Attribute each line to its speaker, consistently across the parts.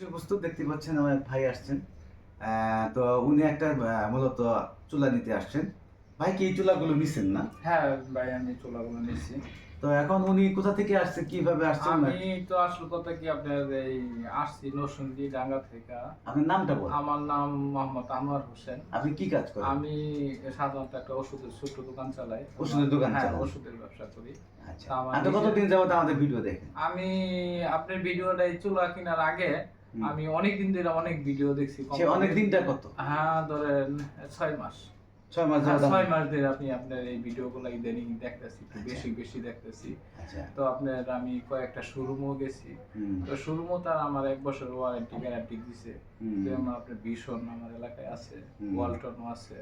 Speaker 1: প্রস্তুত দেখতে পাচ্ছেন আমার ভাই আসছেন। তো উনি একটা মূলত চুলা নিতে আসছেন। ভাই কি চুলাগুলো নিছেন না?
Speaker 2: হ্যাঁ ভাই আমি চুলাগুলো নিচ্ছি
Speaker 1: তো এখন উনি কোথা থেকে আসছে কীভাবে আসছেন
Speaker 2: আমি তো আসল কথা কি আপনার এই আসছি নরসিংদী ডাঙ্গা থেকে।
Speaker 1: আপনার নামটা বল
Speaker 2: আমার নাম মোহাম্মদ আনোয়ার হোসেন।
Speaker 1: আপনি কি কাজ করেন?
Speaker 2: আমি সাধারণত একটা ওষুধের ছোট্ট দোকান চালাই।
Speaker 1: ওষুধের দোকান
Speaker 2: হ্যাঁ ওষুধের ব্যবসা করি।
Speaker 1: আচ্ছা। আপনি কতদিন যাবত আমাদের ভিডিও দেখেন?
Speaker 2: আমি আপনার ভিডিওটা চুলা কেনার আগে। আমি অনেক দিন ধরে অনেক ভিডিও দেখছি
Speaker 1: অনেক দিনটা কত?
Speaker 2: হ্যাঁ ধরেন ছয় মাস।
Speaker 1: ছয় মাস
Speaker 2: হ্যাঁ, ছয় মাস ধরে আপনি আপনার এই ভিডিওগুলো ইদানিং দেখতেছি একটু
Speaker 1: আচ্ছা।
Speaker 2: বেশি বেশি দেখতেছি।
Speaker 1: আচ্ছা।
Speaker 2: তো আপনার আমি কয়েকটা শোরুমও গেছি। তো শোরুমও তার আমার এক বছর ওয়ারেন্টি গ্যারান্টি দিছে।
Speaker 1: হুম,
Speaker 2: যেমন আপনার ভীষণ আমার এলাকায় আছে। ওয়ালটনও আছে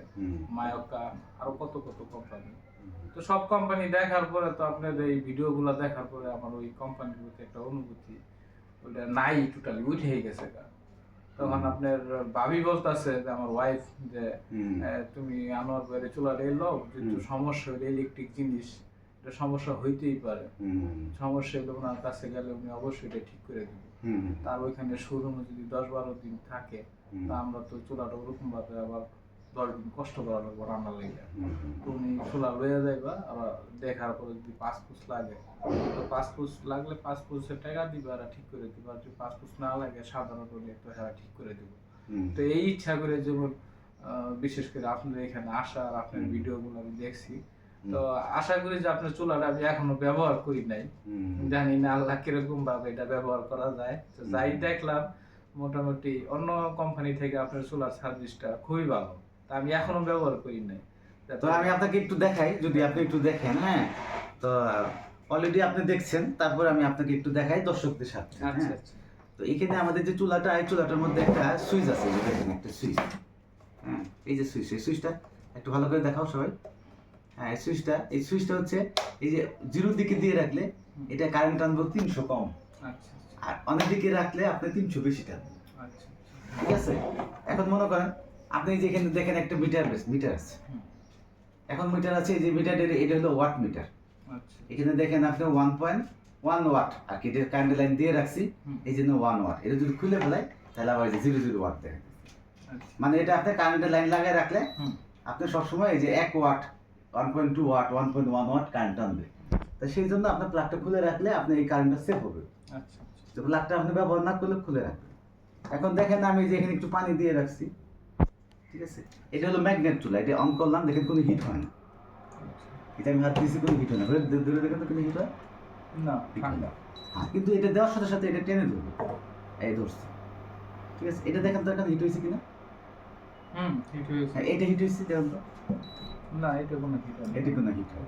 Speaker 2: মায়োকা আরও কত কত কোম্পানি তো সব কোম্পানি দেখার পরে তো আপনার এই ভিডিওগুলো দেখার পরে আমার ওই কোম্পানিগুলোতে একটা অনুভূতি ওটা নাই টোটালি গেছে তখন আপনার ভাবি বলতেছে যে আমার ওয়াইফ যে তুমি আনোয়ার বাইরে চুলাটা এলো। সমস্যা হলে ইলেকট্রিক জিনিস এটা সমস্যা হইতেই পারে। সমস্যা হলে ওনার কাছে গেলে উনি অবশ্যই এটা ঠিক করে দেবে। তার ওইখানে শোরুমে যদি দশ বারো দিন থাকে তা আমরা তো চুলাটা ওরকম ভাবে আবার দশ দিন কষ্ট করা লাগবো লেগে। যাইবা আবার দেখার পরে যদি পাঁচ পুষ লাগে। তো পাঁচ পুষ লাগলে পাঁচ পুষের টাকা দিবে আর ঠিক করে দিবে। আর যদি পাঁচ পুষ না লাগে সাধারণ হলে তো হ্যাঁ ঠিক করে দিব। তো এই ইচ্ছা করে যেমন বিশেষ করে আপনার এখানে আসা আর আপনার। ভিডিওগুলো আমি দেখছি। তো আশা করি যে আপনার চুলাটা আমি এখনও ব্যবহার করি নাই। জানি না আল্লাহ কীরকম ভাবে এটা ব্যবহার করা যায়। তো যাই দেখলাম মোটামুটি অন্য কোম্পানি থেকে আপনার চুলার সার্ভিসটা খুবই ভালো। আমি এখনও ব্যবহার করি নাই।
Speaker 1: তো আমি আপনাকে একটু দেখাই যদি আপনি একটু দেখেন হ্যাঁ? তো অলরেডি আপনি দেখছেন তারপর আমি আপনাকে একটু দেখাই দর্শকদের সাথে
Speaker 2: আচ্ছা
Speaker 1: হ্যাঁ?
Speaker 2: আচ্ছা
Speaker 1: তো এখানে আমাদের যে চুলাটা এই চুলাটার মধ্যে একটা সুইচ আছে দেখেন একটা সুইচ হ্যাঁ? এই যে সুইচ এই সুইচটা একটু ভালো করে দেখাও সবাই। হ্যাঁ এই সুইচটা এই সুইচটা হচ্ছে এই যে জিরোর দিকে দিয়ে রাখলে এটা কারেন্ট টানবো তিনশো কম।
Speaker 2: আচ্ছা
Speaker 1: আর অনেক দিকে রাখলে আপনি তিনশো বেশি টানবে
Speaker 2: আচ্ছা।
Speaker 1: ঠিক আছে? এখন মনে করেন আপনি এই যে এখানে দেখেন একটা মিটার মিটার আছে। এখন মিটার আছে যে মিটারের এটা হলো ওয়াট মিটার
Speaker 2: আচ্ছা।
Speaker 1: এখানে দেখেন আপনি ওয়ান পয়েন্ট ওয়ান ওয়াট আর কি এটা কারেন্ট লাইন দিয়ে রাখছি এই জন্য ওয়ান ওয়াট এটা যদি খুলে ফেলাই তাহলে আবার জিরো জিরো ওয়াট দেখেন।
Speaker 2: আচ্ছা।
Speaker 1: মানে এটা আপনি কারেন্টের লাইন লাগায় রাখলে। আপনি সবসময় এই যে এক watt one point two watt one point one watt current আনবে। তো সেই জন্য আপনার প্লাগটা খুলে রাখলে আপনি এই কারেন্টটা সেভ হবে।
Speaker 2: আচ্ছা আচ্ছা।
Speaker 1: তো প্লাগটা আপনি ব্যবহার না করলে খুলে রাখবেন। এখন দেখেন আমি যে এখানে একটু পানি দিয়ে রাখছি। ঠিক আছে? এটা হলো ম্যাগনেট চুলা এটা অন করলাম দেখেন কোনো হিট হয় না। এটা আমি হাত দিয়েছি কোনো হিট হয় না। ধরে দেখেন তো কোনো হিট হয়?
Speaker 2: না ঠান্ডা
Speaker 1: হ্যাঁ কিন্তু এটা দেওয়ার সাথে সাথে এটা টেনে ধরবে। এই ধরছে। ঠিক আছে? এটা দেখেন তো এখন হিট হয়েছে কিনা?
Speaker 2: হুম ঠিক হয়েছে।
Speaker 1: হ্যাঁ এটা হিট হয়েছে দেখেন তো।
Speaker 2: না এটা কোনো হিট হবে না।
Speaker 1: এটা কোনো হিট হয়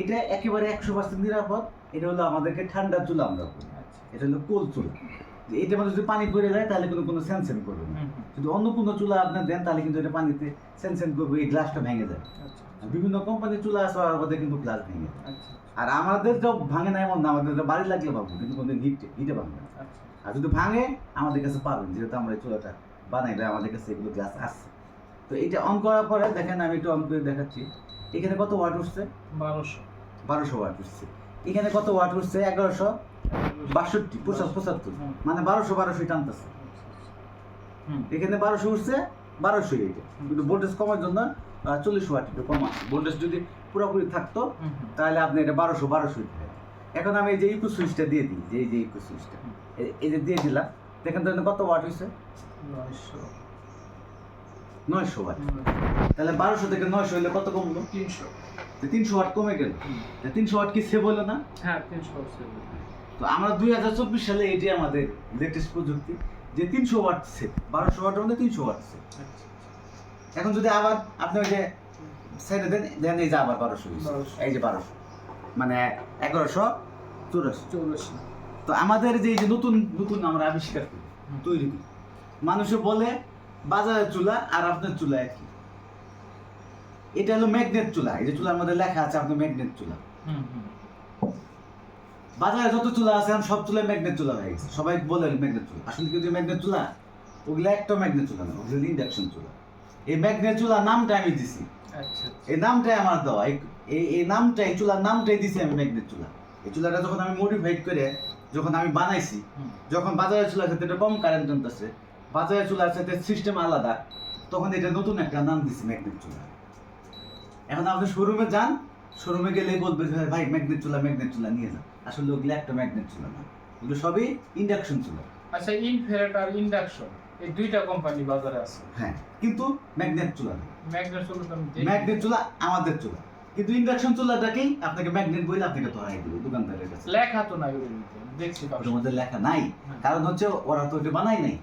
Speaker 2: এটা
Speaker 1: একেবারে একশো পার্সেন্ট নিরাপদ। এটা হলো আমাদেরকে ঠান্ডা চুলা আমরা
Speaker 2: আচ্ছা।
Speaker 1: এটা হলো কোল চুলা এটার মধ্যে যদি পানি পড়ে যায় তাহলে কোনো কোনো সেন্সেন করবে না। যদি অন্য কোনো চুলা আপনি দেন তাহলে কিন্তু এটা পানিতে সেন্সেন করবে এই গ্লাসটা ভেঙে যাবে
Speaker 2: আচ্ছা
Speaker 1: বিভিন্ন কোম্পানির চুলা আছে আমাদের কিন্তু গ্লাস ভেঙে
Speaker 2: আচ্ছা
Speaker 1: আর আমাদের তো ভাঙে না এমন না আমাদের বাড়ি লাগলে পাবো কিন্তু কোনদিন হিট হিটে ভাঙবে না।
Speaker 2: আচ্ছা
Speaker 1: আর যদি ভাঙে আমাদের কাছে পাবেন যেহেতু আমরা এই চুলাটা বানাইলে আমাদের কাছে এগুলো গ্লাস আসছে তো এটা অন করার পরে দেখেন আমি একটু অন করে দেখাচ্ছি। এখানে কত ওয়াট উঠছে?
Speaker 2: বারোশো।
Speaker 1: বারোশো ওয়াট উঠছে। এখানে কত ওয়াট উঠছে? এগারোশো। বাষট্টি পঁচাত্তর মানে বারোশো বারোশো টানতেছে এখানে বারোশো উঠছে বারোশো এইটা কিন্তু ভোল্টেজ কমার জন্য চল্লিশ ওয়াট একটু কমা ভোল্টেজ যদি পুরোপুরি থাকতো তাহলে আপনি এটা বারোশো বারোশো এখন আমি এই যে ইকো সুইচটা দিয়ে দিই যে এই যে ইকো সুইচটা এই- যে দিয়ে দিলাম দেখেন তো কত ওয়াট হয়েছে
Speaker 2: নয়শো।
Speaker 1: ওয়াট তাহলে বারোশো থেকে নয়শো হলে কত কমলো?
Speaker 2: তিনশো।
Speaker 1: তিনশো ওয়াট কমে গেল। তিনশো ওয়াট কি সেভ হলো না?
Speaker 2: হ্যাঁ তিনশো
Speaker 1: তো আমরা দুই হাজার চব্বিশ সালে এটি আমাদের লেটেস্ট প্রযুক্তি যে তিনশো ওয়াট সেভ বারোশো ওয়াটের মধ্যে তিনশো ওয়াট সেভ
Speaker 2: আচ্ছা
Speaker 1: এখন যদি আবার আপনি ওই যে সাইডে দেন দেন এই যে আবার বারোশো
Speaker 2: 1200
Speaker 1: এই যে বারোশো। মানে এগারোশো চুরাশি।
Speaker 2: চৌরাশি।
Speaker 1: তো আমাদের যে এই যে নতুন নতুন আমরা আবিষ্কার করি তৈরি করি। মানুষে বলে বাজারের চুলা আর আপনার চুলা একই। এটা হলো ম্যাগনেট চুলা। এই যে চুলার মধ্যে লেখা আছে আপনার ম্যাগনেট চুলা।
Speaker 2: হুম হুম।
Speaker 1: বাজারে যত চুলা আছে এখন সব চুলায় ম্যাগনেট চুলা হয়ে গেছে সবাই বলে ম্যাগনেট চুলা। আসলে কিন্তু ম্যাগনেট চুলা? ওগুলো একটা ম্যাগনেট চুলা না ওগুলো ইন্ডাকশন চুলা। এই ম্যাগনেট চুলা নামটা আমি দিছি।
Speaker 2: আচ্ছা
Speaker 1: এই নামটাই আমার দেওয়া। এই এই- এই নামটাই চুলার নামটাই দিছি আমি ম্যাগনেট চুলা। এই চুলাটা যখন আমি মডিফাইড করে যখন আমি বানাইছি যখন বাজারের চুলার সাথে এটা কম কারেন্ট টানতেছে বাজারের চুলার সাথে সিস্টেম আলাদা তখন এটা নতুন একটা নাম দিছি ম্যাগনেট চুলা। এখন আপনি শোরুমে যান শোরুমে গেলে বলবে ভাই ম্যাগনেট চুলা ম্যাগনেট চুলা নিয়ে যান আসলে ওগুলো একটা ম্যাগনেট চুলা না। এগুলো সবই ইন্ডাকশন চুলা।
Speaker 2: আচ্ছা ইনফ্রারেড আর ইন্ডাকশন এই দুইটা কোম্পানি বাজারে আছে।
Speaker 1: হ্যাঁ কিন্তু ম্যাগনেট চুলা
Speaker 2: ম্যাগনেট চুলা
Speaker 1: ম্যাগনেট চুলা আমাদের চুলা। কিন্তু ইন্ডাকশন চুলাটাকেই আপনাকে ম্যাগনেট বলে আপনাকে ধরাই দিবে দোকানদারের কাছে।
Speaker 2: লেখা তো নাই দেখছি
Speaker 1: মধ্যে লেখা নাই। কারণ হচ্ছে ওরা তো ওটা বানাই নাই।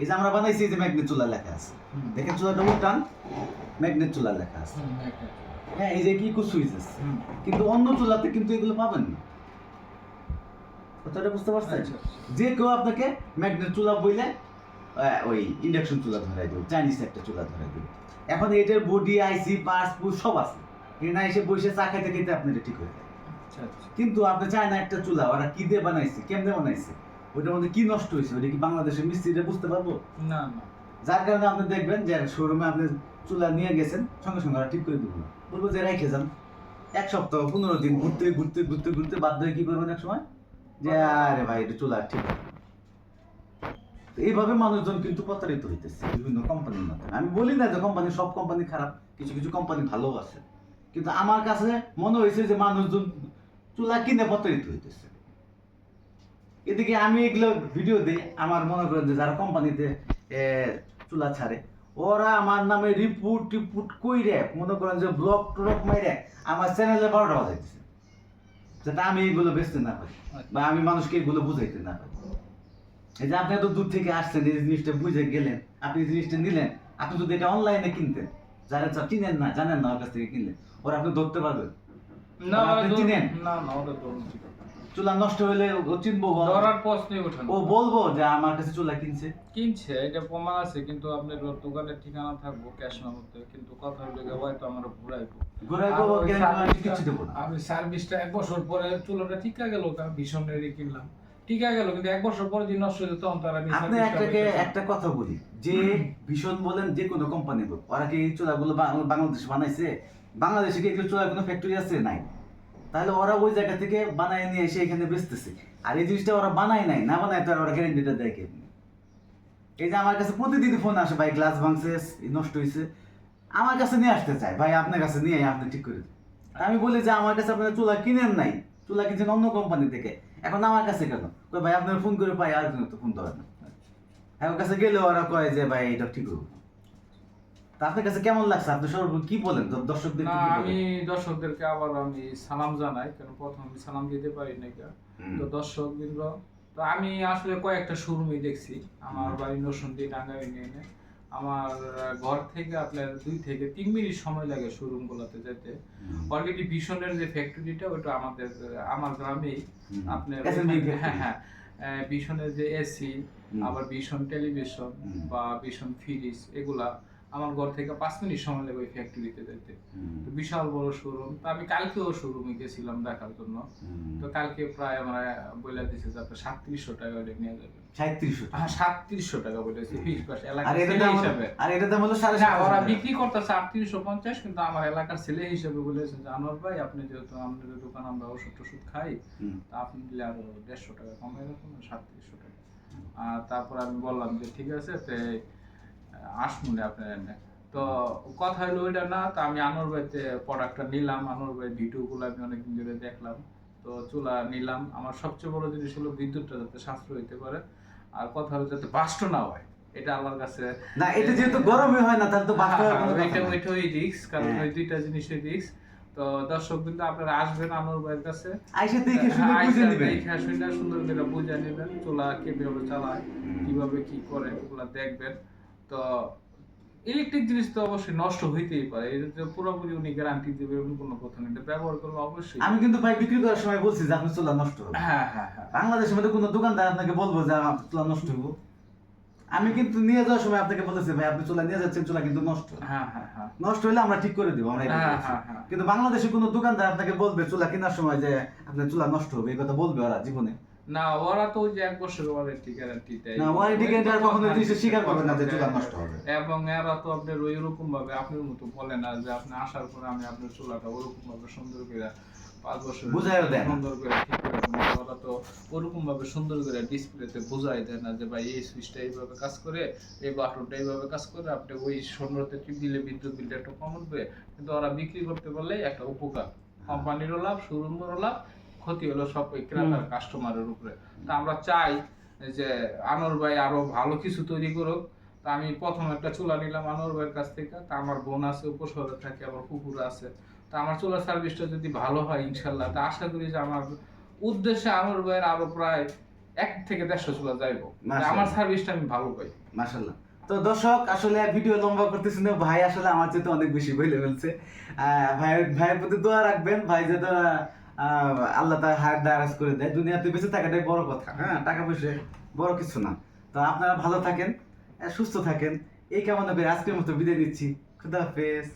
Speaker 1: এই যে আমরা বানাইছি এই যে ম্যাগনেট চুলা লেখা আছে। দেখেন চুলাটা উল্টান ম্যাগনেট চুলা লেখা আছে। হ্যাঁ এই যে কি সুইচ আছে কিন্তু অন্য চুলাতে কিন্তু এগুলো পাবেন না। কথাটা বুঝতে পারছেন?
Speaker 2: আচ্ছা,
Speaker 1: যে কেউ আপনাকে ম্যাগনেট চুলা বইলে ওই ইন্ডাকশন চুলা ধরাই দেবে চাইনিজ একটা চুলা ধরাই দেবে। এখন এটার বডি আইসি পার্স পুস সব আছে। এখানে এসে বসে চা খাইতে খাইতে আপনি এটা ঠিক হয়ে যায়।
Speaker 2: আচ্ছা, আচ্ছা।
Speaker 1: কিন্তু আপনি চায় না একটা চুলা ওরা কি দিয়ে বানাইছে কেমনে বানাইছে? ওইটার মধ্যে কি নষ্ট হয়েছে? ওইটা কি বাংলাদেশের মিস্ত্রিরা বুঝতে পারব?
Speaker 2: না না।
Speaker 1: যার কারণে আপনি দেখবেন যে শোরুমে আপনি চুলা নিয়ে গেছেন, সঙ্গে সঙ্গে ওরা ঠিক করে দেবো বলব যে রেখে যান। এক সপ্তাহ, পনেরো দিন ঘুরতে ঘুরতে ঘুরতে ঘুরতে বাধ্য হয়ে কি করবেন এক সময়? যে, আরে ভাই, এটা চুলা ঠিক এইভাবে মানুষজন কিন্তু প্রতারিত হইতেছে বিভিন্ন কোম্পানির মাধ্যমে। আমি বলি না যে কোম্পানি সব কোম্পানি খারাপ, কিছু কিছু কোম্পানি ভালো আছে। কিন্তু আমার কাছে মনে হয়েছে যে মানুষজন চুলা কিনে প্রতারিত হইতেছে। এদিকে আমি এগুলো ভিডিও দিই, আমার মনে করেন যে যারা কোম্পানিতে চুলা ছাড়ে ওরা আমার নামে রিপোর্ট টিপুট কই কইরে মনে করেন যে ব্লক ট্লক মাইরে আমার চ্যানেলে বারোটা বাজাইতেছে যাতে আমি এগুলো বেচতে না পারি বা আমি মানুষকে এগুলো বুঝাইতে না পারি এই যে আপনি এত দূর থেকে আসছেন এই জিনিসটা বুঝে গেলেন আপনি এই জিনিসটা নিলেন আপনি যদি এটা অনলাইনে কিনতেন যারা যা চিনেন না জানেন না ওর কাছ থেকে কিনলেন ওরা আপনি ধরতে পারবেন
Speaker 2: না
Speaker 1: চিনেন?
Speaker 2: না না কথা।
Speaker 1: চুলা নষ্ট হলে ও চিনবো
Speaker 2: ধরার প্রশ্নই ওঠে না।
Speaker 1: ও বলব যে আমার কাছে চুলা কিনছে।
Speaker 2: কিনছে এটা প্রমাণ আছে কিন্তু আপনার দোকানের ঠিকানা থাকব ক্যাশ মেমোতে কিন্তু কথা হলো গিয়ে হয়তো আমার ঘুরাইবো।
Speaker 1: ঘুরাই
Speaker 2: আর
Speaker 1: দেবো
Speaker 2: ওই
Speaker 1: গ্যারান্টি আমি কিছু দেবো না।
Speaker 2: আমি সার্ভিসটা এক বছর পরে চুলোটা টিকা গেল আমি ভীষণ রেডি কিনলাম। টিকা গেল কিন্তু এক বছর পরে যদি নষ্ট হয়ে যেত তখন তারা
Speaker 1: আপনি একটাকে একটা কথা বলি যে ভীষণ বলেন যে কোনো কোম্পানি হোক ওরা কি এই চুলাগুলো বাংলাদেশে বানাইছে? বাংলাদেশে কি এগুলো চুলার কোনো ফ্যাক্টরি আছে? নাই। তাহলে ওরা ওই জায়গা থেকে বানায় নিয়ে এসে এখানে বেচতেছে। আর এই জিনিসটা ওরা বানায় নাই, না বানায় তো ওরা গ্যারেন্টিটা দেয় কেমনি? এই যে আমার কাছে প্রতিদিন ফোন আসে, ভাই গ্লাস ভাঙছে নষ্ট হয়েছে আমার কাছে নিয়ে আসতে চায়, ভাই, আপনার কাছে নিয়ে আপনি ঠিক করে। আমি বলি যে, আমার কাছে আপনারা চুলা কিনেন নাই, চুলা কিনছেন অন্য কোম্পানি থেকে। এখন আমার কাছে কেন? ভাই, আপনার ফোন করে পাই, আর তো ফোন ধরে না। ওর কাছে গেলে ওরা কয় যে, ভাই, এটা ঠিক হবে তা আপনার কাছে কেমন লাগছে? আপনি সর্ব কি বলেন? দর্শকদের
Speaker 2: না আমি দর্শকদেরকে আবার আমি সালাম জানাই প্রথম আমি সালাম দিতে পারি না তো দর্শক বৃন্দ তো আমি আসলে কয়েকটা শোরুমই দেখছি। আমার বাড়ি ইউনিয়নে আমার ঘর থেকে আপনার দুই থেকে তিন মিনিট সময় লাগে শোরুম গুলোতে যেতে অলরেডি ভীষণের যে ফ্যাক্টরিটা ওটা আমাদের আমার গ্রামেই আপনার। হ্যাঁ হ্যাঁ। ভীষণের যে এসি। আবার ভীষণ টেলিভিশন বা ভীষণ ফ্রিজ এগুলা। আমার ঘর থেকে পাঁচ মিনিট সময় লাগে ওই ফ্যাক্টরিতে যেতে। তো বিশাল বড় শোরুম তো আমি কালকেও শোরুমে গেছিলাম দেখার জন্য। তো কালকে প্রায় আমরা বলে দিছে যে আপনি সাতত্রিশশো টাকা ওটা নিয়ে
Speaker 1: সাঁত্রিশশো
Speaker 2: হ্যাঁ সাতত্রিশশো টাকা বলেছে ফিক্স প্রাইস এলাকার ছেলে হিসাবে।
Speaker 1: আর এটা দাম হলো সাড়ে
Speaker 2: ওরা বিক্রি করতেছে আটত্রিশশো পঞ্চাশ কিন্তু আমার এলাকার ছেলে হিসেবে বলেছে যে আনোয়ার ভাই আপনি যেহেতু আমাদের দোকান আমরা ওষুধ টষুধ খাই তা আপনি দিলে আরও দেড়শো টাকা কমে রাখুন সাতত্রিশশো টাকা। আর তারপর আমি বললাম যে ঠিক আছে তে আসমুনে আপনার এনে। তো কথা হলো ওইটা না তো আমি আনোর ভাইতে প্রোডাক্টটা নিলাম আনোর ভাই ভিডিওগুলো আমি অনেকদিন ধরে দেখলাম। তো চুলা নিলাম আমার সবচেয়ে বড় জিনিস হলো বিদ্যুৎটা যাতে সাশ্রয় হইতে পারে। আর কথা হলো যাতে বাষ্ট না হয় এটা আল্লাহর কাছে
Speaker 1: না এটা যেহেতু গরমই হয় না তাহলে তো কথা
Speaker 2: এটা। ওইটাই রিস্ক কারণ
Speaker 1: হ্যাঁ।
Speaker 2: ওই দুইটা জিনিসের রিস্ক তো দর্শক কিন্তু আপনারা আসবেন আনোর ভাইয়ের কাছে।
Speaker 1: আইসে দেখে শুনে
Speaker 2: হ্যাঁ,
Speaker 1: বুঝে নিবেন।
Speaker 2: শুনে সুন্দর করে বুঝে নেবেন চুলা কীভাবে চালায় কীভাবে কি করে ওগুলা দেখবেন। তো ইলেকট্রিক জিনিস তো অবশ্যই নষ্ট হইতেই পারে। এটা তো পুরোপুরি উনি গ্যারান্টি দেবে এমন কোনো কথা নেই। এটা ব্যবহার করলে অবশ্যই।
Speaker 1: আমি কিন্তু ভাই বিক্রি করার সময় বলছি যে আপনার চুলা নষ্ট হবে।
Speaker 2: হ্যাঁ হ্যাঁ হ্যাঁ।
Speaker 1: বাংলাদেশের মধ্যে কোনো দোকানদার আপনাকে বলব যে আমার চুলা নষ্ট হইব। আমি কিন্তু নিয়ে যাওয়ার সময় আপনাকে বলেছি ভাই আপনি চুলা নিয়ে যাচ্ছেন চুলা কিন্তু নষ্ট
Speaker 2: হ্যাঁ হ্যাঁ হ্যাঁ।
Speaker 1: নষ্ট হলে আমরা ঠিক করে দিব আমরা
Speaker 2: হ্যাঁ, হ্যাঁ, হ্যাঁ।
Speaker 1: কিন্তু বাংলাদেশে কোনো দোকানদার আপনাকে বলবে চুলা কেনার সময় যে আপনার চুলা নষ্ট হবে এই কথা বলবে ওরা জীবনে।
Speaker 2: না ওরা তো যে এক বছর ওয়ারেন্টি গ্যারান্টি দেয়?
Speaker 1: না ওয়ারেন্টি গ্যারান্টি আর কখনো জিনিসটা স্বীকার করবে না যে চুলা নষ্ট হবে।
Speaker 2: এবং এরা তো আপনার ওই রকম ভাবে আপনার মতো বলে না যে আপনি আসার পরে আমি আপনার চুলাটা ওরকম ভাবে সুন্দর করে পাঁচ বছর
Speaker 1: বুঝাইও দেয়।
Speaker 2: সুন্দর করে ঠিক করে ওরা তো ওরকম ভাবে সুন্দর করে ডিসপ্লেতে বোঝাই দেয় না যে ভাই এই সুইচটা এইভাবে কাজ করে এই বাটনটা এইভাবে কাজ করে আপনি ওই সুন্দরতে টিপ দিলে বিদ্যুৎ বিলটা একটু কম উঠবে। কিন্তু ওরা বিক্রি করতে পারলে একটা উপকার। কোম্পানিরও লাভ শোরুমেরও লাভ ক্ষতি হলো সব ওই ক্রেতার কাস্টমারের উপরে। তা আমরা চাই যে আনোয়ার ভাই আরও ভালো কিছু তৈরি করুক। তা আমি প্রথম একটা চুলা নিলাম আনোয়ার ভাইয়ের কাছ থেকে। তা আমার বোন আছে উপশহরে থাকে আমার কুকুর আছে। তা আমার চুলার সার্ভিসটা যদি ভালো হয় ইনশাল্লাহ তা আশা করি যে আমার উদ্দেশ্যে আনোয়ার ভাইয়ের আরও প্রায় এক থেকে দেড়শো চুলা যাইবো। আমার। সার্ভিসটা আমি ভালো পাই।
Speaker 1: মাশাল্লাহ তো দর্শক আসলে ভিডিও লম্বা করতেছি না। ভাই আসলে আমার চেয়ে অনেক বেশি বলে ফেলছে। আহ, ভাইয়ের ভাইয়ের প্রতি দোয়া রাখবেন। ভাই যাতে আল্লাহ তার হায়ার দারাজ করে দেয়। দুনিয়াতে বেঁচে থাকাটাই বড় কথা। হ্যাঁ টাকা পয়সা বড় কিছু না। তো আপনারা ভালো থাকেন সুস্থ থাকেন। এই কেমন করে আজকের মতো বিদায় নিচ্ছি। খুদা হাফেজ।